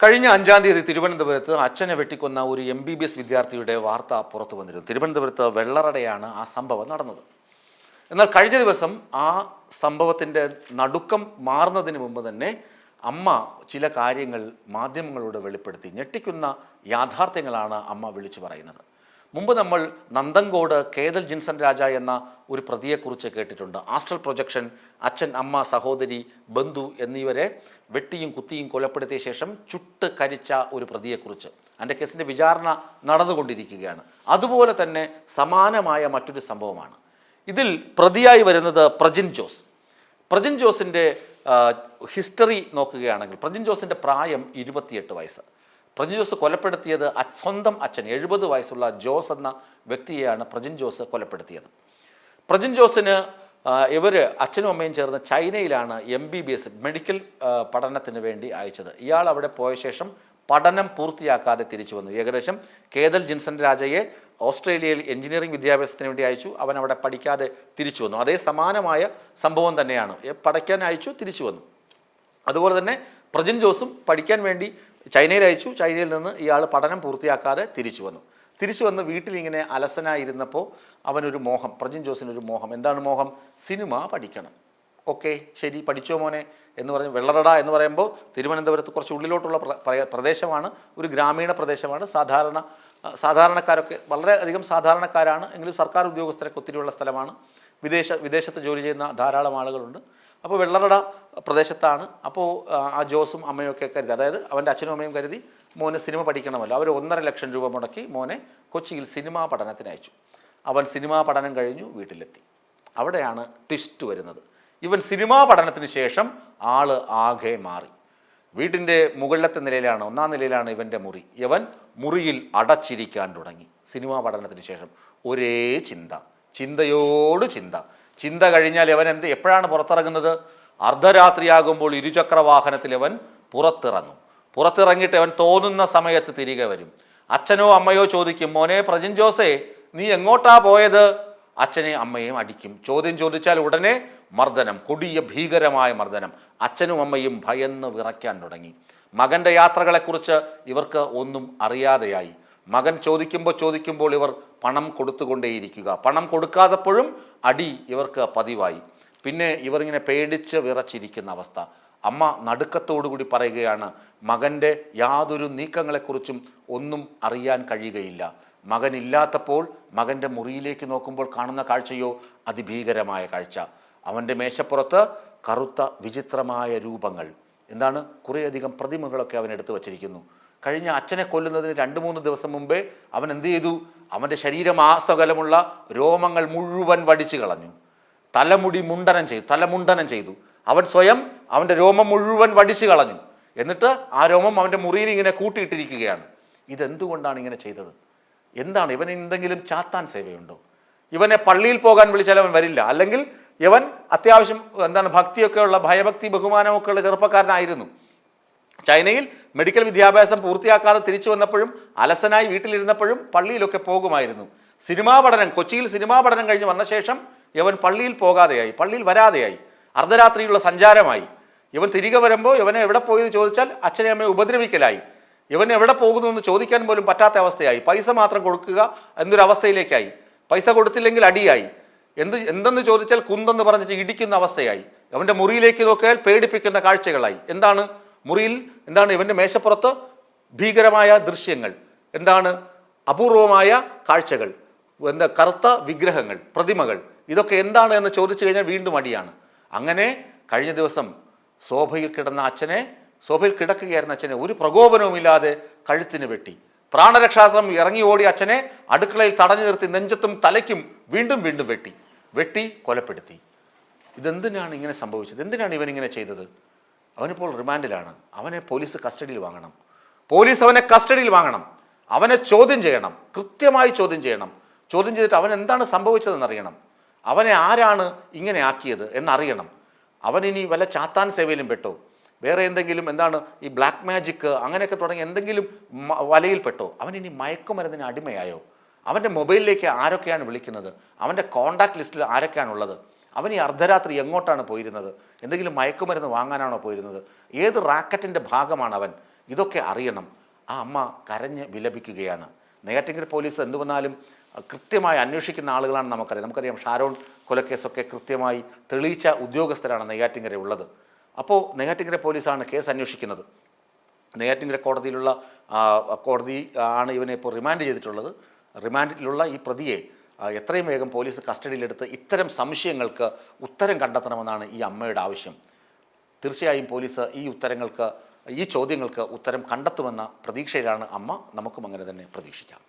കഴിഞ്ഞ അഞ്ചാം തീയതി തിരുവനന്തപുരത്ത് അച്ഛനെ വെട്ടിക്കൊന്ന ഒരു എം ബി ബി എസ് വിദ്യാർത്ഥിയുടെ വാർത്ത പുറത്തു വന്നിരുന്നു. തിരുവനന്തപുരത്ത് വെള്ളറടയാണ് ആ സംഭവം നടന്നത്. എന്നാൽ കഴിഞ്ഞ ദിവസം ആ സംഭവത്തിന്റെ നടുക്കം മാറുന്നതിന് മുമ്പ് തന്നെ അമ്മ ചില കാര്യങ്ങൾ മാധ്യമങ്ങളോട് വെളിപ്പെടുത്തി ഞെട്ടിക്കുന്ന യാഥാർത്ഥ്യങ്ങളാണ് അമ്മ വിളിച്ചു പറയുന്നത്. മുമ്പ് നമ്മൾ നന്ദങ്കോട് കേതൽ ജിൻസൺ രാജ എന്ന ഒരു പ്രതിയെക്കുറിച്ച് കേട്ടിട്ടുണ്ട്. ആസ്ട്രൽ പ്രൊജക്ഷൻ അച്ഛൻ അമ്മ സഹോദരി ബന്ധു എന്നിവരെ വെട്ടിയും കുത്തിയും കൊലപ്പെടുത്തിയ ശേഷം ചുട്ട് കരിച്ച ഒരു പ്രതിയെക്കുറിച്ച്. അതിന്റെ കേസിന്റെ വിചാരണ നടന്നുകൊണ്ടിരിക്കുകയാണ്. അതുപോലെ തന്നെ സമാനമായ മറ്റൊരു സംഭവമാണ്. ഇതിൽ പ്രതിയായി വരുന്നത് പ്രജിൻ ജോസ്. പ്രജിൻ ജോസിന്റെ ഹിസ്റ്ററി നോക്കുകയാണെങ്കിൽ പ്രജിൻ ജോസിന്റെ പ്രായം ഇരുപത്തിയെട്ട് വയസ്സ്. പ്രജിൻ ജോസ് കൊലപ്പെടുത്തിയത് സ്വന്തം അച്ഛൻ എഴുപത് വയസ്സുള്ള ജോസ് എന്ന വ്യക്തിയെയാണ് പ്രജിൻ ജോസ് കൊലപ്പെടുത്തിയത്. പ്രജിൻ ജോസിന് ഇവർ അച്ഛനും അമ്മയും ചേർന്ന് ചൈനയിലാണ് M B B S medical പഠനത്തിന് വേണ്ടി അയച്ചത്. ഇയാൾ അവിടെ പോയ ശേഷം പഠനം പൂർത്തിയാക്കാതെ തിരിച്ചു വന്നു. ഏകദേശം കേതൽ ജിൻസൺ രാജയെ ഓസ്ട്രേലിയയിൽ എഞ്ചിനീയറിംഗ് വിദ്യാഭ്യാസത്തിന് വേണ്ടി അയച്ചു. അവൻ അവിടെ പഠിക്കാതെ തിരിച്ചു വന്നു. അതേ സമാനമായ സംഭവം തന്നെയാണ്. പഠിക്കാൻ അയച്ചു തിരിച്ചു വന്നു. അതുപോലെ തന്നെ പ്രജിൻ ജോസും പഠിക്കാൻ വേണ്ടി ചൈനയിൽ അയച്ചു. ചൈനയിൽ നിന്ന് ഇയാൾ പഠനം പൂർത്തിയാക്കാതെ തിരിച്ചു വന്നു. തിരിച്ചു വന്ന് വീട്ടിലിങ്ങനെ അലസനായിരുന്നപ്പോൾ അവനൊരു മോഹം പ്രജിൻ ജോസിനൊരു മോഹം. എന്താണ് മോഹം? സിനിമ പഠിക്കണം. ഓക്കെ ശരി പഠിച്ചോ മോനെ എന്ന് പറഞ്ഞ് വെള്ളറട എന്ന് പറയുമ്പോൾ തിരുവനന്തപുരത്ത് കുറച്ച് ഉള്ളിലോട്ടുള്ള പ്ര- പ്ര- പ്രദേശമാണ് ഒരു ഗ്രാമീണ പ്രദേശമാണ്. സാധാരണ സാധാരണക്കാരൊക്കെ വളരെയധികം സാധാരണക്കാരാണ് എങ്കിലും സർക്കാർ ഉദ്യോഗസ്ഥരൊക്കെ ഒത്തിരിയുള്ള സ്ഥലമാണ്. വിദേശ വിദേശത്ത് ജോലി ചെയ്യുന്ന ധാരാളം ആളുകളുണ്ട്. അപ്പോൾ വെള്ളറട പ്രദേശത്താണ്. അപ്പോൾ ആ, ജോസും അമ്മയും ഒക്കെ കരുതി. അതായത് അവന്റെ അച്ഛനും അമ്മയും കരുതി മോനെ സിനിമ പഠിക്കണമല്ലോ. അവർ ഒന്നര ലക്ഷം രൂപ മുടക്കി മോനെ കൊച്ചിയിൽ സിനിമാ പഠനത്തിന് അയച്ചു. അവൻ സിനിമാ പഠനം കഴിഞ്ഞു വീട്ടിലെത്തി. അവിടെയാണ് ട്വിസ്റ്റ് വരുന്നത്. ഇവൻ സിനിമാ പഠനത്തിന് ശേഷം ആൾ ആകെ മാറി. വീട്ടിന്റെ മുകളിലത്തെ നിലയിലാണ് ഒന്നാം നിലയിലാണ് ഇവന്റെ മുറി. ഇവൻ മുറിയിൽ അടച്ചിരിക്കാൻ തുടങ്ങി. സിനിമാ പഠനത്തിന് ശേഷം ഒരേ ചിന്ത. ചിന്തയോട് ചിന്ത. ചിന്ത കഴിഞ്ഞാൽ അവൻ എന്ത് എപ്പോഴാണ് പുറത്തിറങ്ങുന്നത്? അർദ്ധരാത്രിയാകുമ്പോൾ ഇരുചക്ര വാഹനത്തിൽ ഇവൻ പുറത്തിറങ്ങും. പുറത്തിറങ്ങിയിട്ട് അവൻ തോന്നുന്ന സമയത്ത് തിരികെ വരും. അച്ഛനോ അമ്മയോ ചോദിക്കും മോനെ പ്രജിൻ ജോസേ നീ എങ്ങോട്ടാ പോയത്? അച്ഛനെ അമ്മയും അടിക്കും. ചോദ്യം ചോദിച്ചാൽ ഉടനെ മർദ്ദനം കൊടിയ ഭീകരമായ മർദ്ദനം. അച്ഛനും അമ്മയും ഭയന്ന് വിറയ്ക്കാൻ തുടങ്ങി. മകന്റെ യാത്രകളെക്കുറിച്ച് ഇവർക്ക് ഒന്നും അറിയാതെയായി. മകൻ ചോദിക്കുമ്പോൾ ചോദിക്കുമ്പോൾ ഇവർ പണം കൊടുത്തുകൊണ്ടേയിരിക്കുക. പണം കൊടുക്കാത്തപ്പോഴും അടി ഇവർക്ക് പതിവായി. പിന്നെ ഇവരിങ്ങനെ പേടിച്ച് വിറച്ചിരിക്കുന്ന അവസ്ഥ. അമ്മ നടുക്കത്തോടുകൂടി പറയുകയാണ് മകന്റെ യാതൊരു നീക്കങ്ങളെക്കുറിച്ചും ഒന്നും അറിയാൻ കഴിയുകയില്ല. മകനില്ലാത്തപ്പോൾ മകന്റെ മുറിയിലേക്ക് നോക്കുമ്പോൾ കാണുന്ന കാഴ്ചയോ അതിഭീകരമായ കാഴ്ച. അവന്റെ മേശപ്പുറത്ത് കറുത്ത വിചിത്രമായ രൂപങ്ങൾ. എന്താണ് കുറേയധികം പ്രതിമകളൊക്കെ അവൻ എടുത്തു വച്ചിരിക്കുന്നു. കഴിഞ്ഞ അച്ഛനെ കൊല്ലുന്നതിന് രണ്ട് മൂന്ന് ദിവസം മുമ്പേ അവൻ എന്ത് ചെയ്തു? അവന്റെ ശരീരം ആസകലമുള്ള രോമങ്ങൾ മുഴുവൻ വടിച്ചു കളഞ്ഞു. തലമുടി മുണ്ടനം ചെയ്തു തലമുണ്ടനം ചെയ്തു. അവൻ സ്വയം അവന്റെ രോമം മുഴുവൻ വടിച്ചു കളഞ്ഞു. എന്നിട്ട് ആ രോമം അവന്റെ മുറിയിൽ ഇങ്ങനെ കൂട്ടിയിട്ടിരിക്കുകയാണ്. ഇതെന്തുകൊണ്ടാണ് ഇങ്ങനെ ചെയ്തത്? എന്താണ്? ഇവൻ എന്തെങ്കിലും ചാത്താൻ സേവയുണ്ടോ? ഇവനെ പള്ളിയിൽ പോകാൻ വിളിച്ചാൽ അവൻ വരില്ല. അല്ലെങ്കിൽ ഇവൻ അത്യാവശ്യം എന്താണ് ഭക്തിയൊക്കെ ഉള്ള ഭയഭക്തി ബഹുമാനമൊക്കെ ഉള്ള ചെറുപ്പക്കാരനായിരുന്നു. ചൈനയിൽ മെഡിക്കൽ വിദ്യാഭ്യാസം പൂർത്തിയാക്കാതെ തിരിച്ചു വന്നപ്പോഴും അലസനായി വീട്ടിലിരുന്നപ്പോഴും പള്ളിയിലൊക്കെ പോകുമായിരുന്നു. സിനിമാ പഠനം കൊച്ചിയിൽ സിനിമാ പഠനം കഴിഞ്ഞ് വന്ന ശേഷം ഇവൻ പള്ളിയിൽ പോകാതെയായി പള്ളിയിൽ വരാതെയായി അർദ്ധരാത്രിയുള്ള സഞ്ചാരമായി. ഇവൻ തിരികെ വരുമ്പോൾ ഇവനെ എവിടെ പോയി എന്ന് ചോദിച്ചാൽ അച്ഛനെ അമ്മയെ ഉപദ്രവിക്കലായി. ഇവൻ എവിടെ പോകുന്നു എന്ന് ചോദിക്കാൻ പോലും പറ്റാത്ത അവസ്ഥയായി. പൈസ മാത്രം കൊടുക്കുക എന്നൊരു അവസ്ഥയിലേക്കായി പൈസ കൊടുത്തില്ലെങ്കിൽ അടിയായി. എന്ത് എന്തെന്ന് ചോദിച്ചാൽ കുന്തെന്ന് പറഞ്ഞിട്ട് ഇടിക്കുന്ന അവസ്ഥയായി. അവന്റെ മുറിയിലേക്ക് നോക്കിയാൽ പേടിപ്പിക്കുന്ന കാഴ്ചകളായി. എന്താണ്? മുറിയിൽ എന്താണ് ഇവന്റെ മേശപ്പുറത്ത് ഭീകരമായ ദൃശ്യങ്ങൾ എന്താണ് അപൂർവമായ കാഴ്ചകൾ എന്താ കറുത്ത വിഗ്രഹങ്ങൾ പ്രതിമകൾ ഇതൊക്കെ എന്താണ് എന്ന് ചോദിച്ചു കഴിഞ്ഞാൽ വീണ്ടും അടിയാണ്. അങ്ങനെ കഴിഞ്ഞ ദിവസം ശോഭയിൽ കിടന്ന അച്ഛനെ ശോഭയിൽ കിടക്കുകയായിരുന്ന അച്ഛനെ ഒരു പ്രകോപനവുമില്ലാതെ കഴുത്തിന് വെട്ടി. പ്രാണരക്ഷാർത്ഥം ഇറങ്ങി ഓടി അച്ഛനെ അടുക്കളയിൽ തടഞ്ഞു നിർത്തി നെഞ്ചത്തും തലയ്ക്കും വീണ്ടും വീണ്ടും വെട്ടി വെട്ടി കൊലപ്പെടുത്തി. ഇതെന്തിനാണ് ഇങ്ങനെ സംഭവിച്ചത്? എന്തിനാണ് ഇവൻ ഇങ്ങനെ ചെയ്തത്? അവനിപ്പോൾ റിമാൻഡിലാണ്. അവനെ പോലീസ് കസ്റ്റഡിയിൽ വാങ്ങണം. പോലീസ് അവനെ കസ്റ്റഡിയിൽ വാങ്ങണം. അവനെ ചോദ്യം ചെയ്യണം. കൃത്യമായി ചോദ്യം ചെയ്യണം. ചോദ്യം ചെയ്തിട്ട് അവൻ എന്താണ് സംഭവിച്ചതെന്ന് അറിയണം അവനെ ആരാണ് ഇങ്ങനെ ആക്കിയത് എന്നറിയണം. അവൻ ഇനി വല്ല ചാത്താൻ സേവയിലും പെട്ടോ? വേറെ എന്തെങ്കിലും എന്താണ് ഈ ബ്ലാക്ക് മാജിക്ക് അങ്ങനെയൊക്കെ തുടങ്ങി എന്തെങ്കിലും വലയിൽ വലയിൽപ്പെട്ടോ അവൻ ഇനി മയക്കുമരുന്നിന് അടിമയായോ? അവന്റെ മൊബൈലിലേക്ക് ആരൊക്കെയാണ് വിളിക്കുന്നത്? അവന്റെ കോണ്ടാക്ട് ലിസ്റ്റിൽ ആരൊക്കെയാണുള്ളത് അവൻ ഈ അർദ്ധരാത്രി എങ്ങോട്ടാണ് പോയിരുന്നത്? എന്തെങ്കിലും മയക്കുമരുന്ന് വാങ്ങാനാണോ പോയിരുന്നത്? ഏത് റാക്കറ്റിന്റെ ഭാഗമാണ് അവൻ ഇതൊക്കെ അറിയണം. ആ അമ്മ കരഞ്ഞ് വിലപിക്കുകയാണ്. നെയ്യാറ്റിങ്കൽ പോലീസ് എന്തു വന്നാലും കൃത്യമായി അന്വേഷിക്കുന്ന ആളുകളാണ് നമുക്കറിയാം. നമുക്കറിയാം ഷാരോൺ കൊലക്കേസൊക്കെ കൃത്യമായി തെളിയിച്ച ഉദ്യോഗസ്ഥരാണ് നെയ്യാറ്റിങ്കര ഉള്ളത്. അപ്പോൾ നെയ്യാറ്റിങ്കര പോലീസാണ് കേസ് അന്വേഷിക്കുന്നത്. നെയ്യാറ്റിങ്കര കോടതിയിലുള്ള കോടതി ആണ് ഇവനെ ഇപ്പോൾ റിമാൻഡ് ചെയ്തിട്ടുള്ളത്. റിമാൻഡിലുള്ള ഈ പ്രതിയെ എത്രയും വേഗം പോലീസ് കസ്റ്റഡിയിലെടുത്ത് ഇത്തരം സംശയങ്ങൾക്ക് ഉത്തരം കണ്ടെത്തണമെന്നാണ് ഈ അമ്മയുടെ ആവശ്യം. തീർച്ചയായും പോലീസ് ഈ ഉത്തരങ്ങൾക്ക് ഈ ചോദ്യങ്ങൾക്ക് ഉത്തരം കണ്ടെത്തുമെന്ന പ്രതീക്ഷയിലാണ് അമ്മ. നമുക്കും അങ്ങനെ തന്നെ പ്രതീക്ഷിക്കാം.